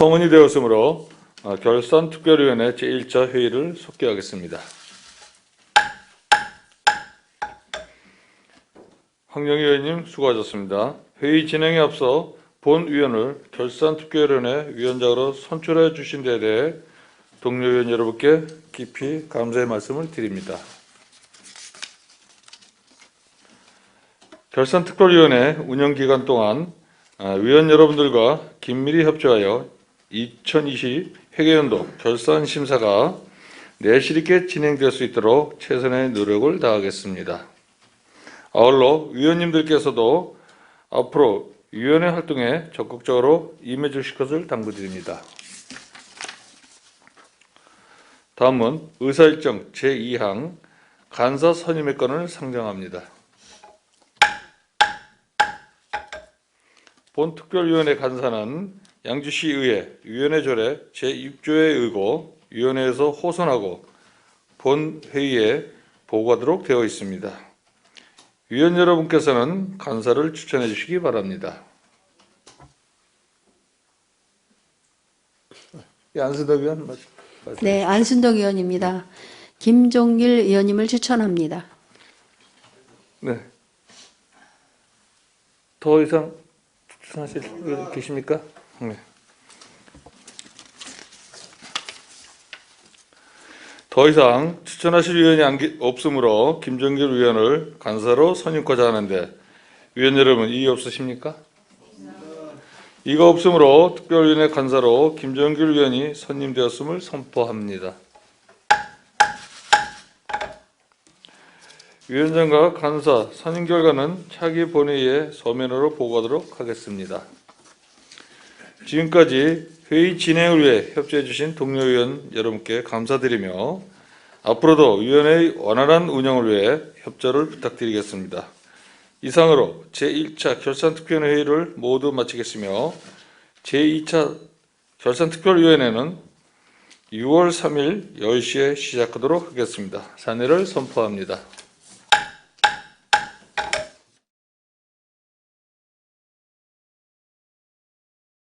성원이 되었으므로 어, 결산특별위원회 제1차 회의를 속개하겠습니다. 황영희 의원님 수고하셨습니다. 회의 진행에 앞서 본 위원을 결산 특별위원회 위원장으로 선출해 주신 데 대해 동료 의원 여러분께 깊이 감사의 말씀을 드립니다. 결산특별위원회 운영 기간 동안 아, 위원 여러분들과 긴밀히 협조하여 2020 회계연도 결산 심사가 내실 있게 진행될 수 있도록 최선의 노력을 다하겠습니다. 아울러 위원님들께서도 앞으로 위원회 활동에 적극적으로 임해 주실 것을 당부드립니다. 다음은 의사일정 제2항 간사 선임의 건을 상정합니다. 본 특별위원회 간사는 양주시의회 위원회 조례 제6조에 의고 위원회에서 호선하고 본 회의에 보고하도록 되어 있습니다. 위원 여러분께서는 간사를 추천해 주시기 바랍니다. 예, 안수덕 의원 말씀. 말씀. 네, 안순덕 의원입니다. 김종길 의원님을 추천합니다. 네. 더 이상 추천하실 분 계십니까? 네. 더 이상 추천하실 위원이 없으므로 김정길 위원을 간사로 선임하자 하는데 위원 여러분 이의 없으십니까? 이가 없으므로 특별위원회 간사로 김정길 위원이 선임되었음을 선포합니다. 위원장과 간사 선임 결과는 차기 본회의에 서면으로 보고하도록 하겠습니다. 지금까지 회의 진행을 위해 협조해 주신 동료 의원 여러분께 감사드리며 앞으로도 위원회의 원활한 운영을 위해 협조를 부탁드리겠습니다. 이상으로 제1차 결산특별회의를 모두 마치겠으며 제2차 결산특별위원회는 6월 3일 10시에 시작하도록 하겠습니다. 사내를 선포합니다.